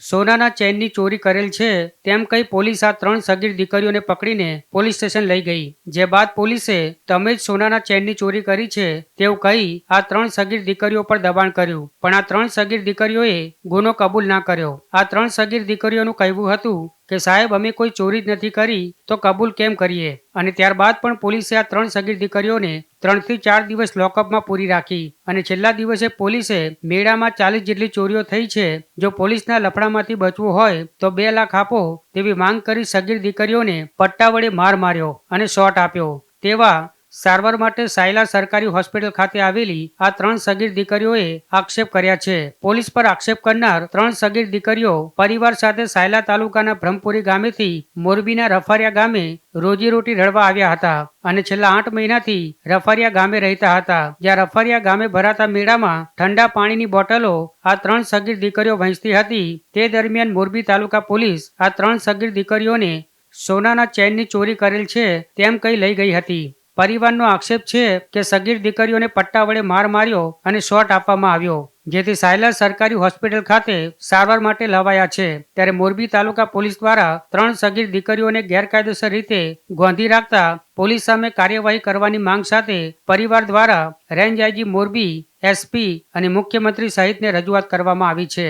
સોનાના ચેનની ચોરી કરેલ છે, તેમ કહી પોલીસ આ ત્રણ સગીર દીકરીઓને પકડીને પોલીસ સ્ટેશન લઈ ગઈ. જે બાદ પોલીસે તમે જ સોનાના ચેનની ચોરી કરી છે તેવું કહી આ ત્રણ સગીર દીકરીઓ પર દબાણ કર્યું. પણ આ ત્રણ સગીર દીકરીઓએ ગુનો કબૂલ ના કર્યો. આ ત્રણ સગીર દીકરીઓનું કહેવું હતું કે, સાહેબ, અમે કોઈ ચોરી જ નથી કરી, તો કબૂલ કેમ કરીએ? અને ત્યારબાદ પણ પોલીસે આ ત્રણ સગીર દીકરીઓને ત્રણથી ચાર દિવસ લોકઅપમાં પૂરી રાખી અને છેલ્લા દિવસે પોલીસે મેળામાં ચાલીસ જેટલી ચોરીઓ થઈ છે, જો પોલીસના લફડામાંથી બચવું હોય તો બે લાખ આપો તેવી માંગ કરી સગીર દીકરીઓને પટ્ટા વડે માર માર્યો અને શોટ આપ્યો. તેવા સારવાર માટે સાયલા સરકારી હોસ્પિટલ ખાતે આવેલી આ ત્રણ સગીર દીકરીઓએ આક્ષેપ કર્યા છે. પોલીસ પર આક્ષેપ કરનાર ત્રણ સગીર દીકરીઓ પરિવાર સાથે સાયલા તાલુકાના બ્રહ્મપુરી ગામેથી મોરબીના રફારિયા ગામે રોજીરોટી રળવા આવ્યા હતા અને છેલ્લા આઠ મહિનાથી રફારિયા ગામે રહેતા હતા. જ્યાં રફારિયા ગામે ભરાતા મેળામાં ઠંડા પાણીની બોટલો આ ત્રણ સગીર દીકરીઓ વહેંચતી હતી. તે દરમિયાન મોરબી તાલુકા પોલીસ આ ત્રણ સગીર દીકરીઓને સોનાના ચેનની ચોરી કરેલ છે તેમ કહી લઈ ગઈ હતી. પરિવારનો આક્ષેપ છે કે સગીર દીકરીઓને પટ્ટા વડે માર માર્યો અને શોટ આપવામાં આવ્યો, જેથી સાયલા સરકારી હોસ્પિટલ ખાતે સારવાર માટે લવાયા છે. ત્યારે મોરબી તાલુકા પોલીસ દ્વારા ત્રણ સગીર દીકરીઓને ગેરકાયદેસર રીતે ગોંધી રાખતા પોલીસ સામે કાર્યવાહી કરવાની માંગ સાથે પરિવાર દ્વારા રેન્જ આઈજી મોરબી, એસપી અને મુખ્યમંત્રી સહિતને રજૂઆત કરવામાં આવી છે.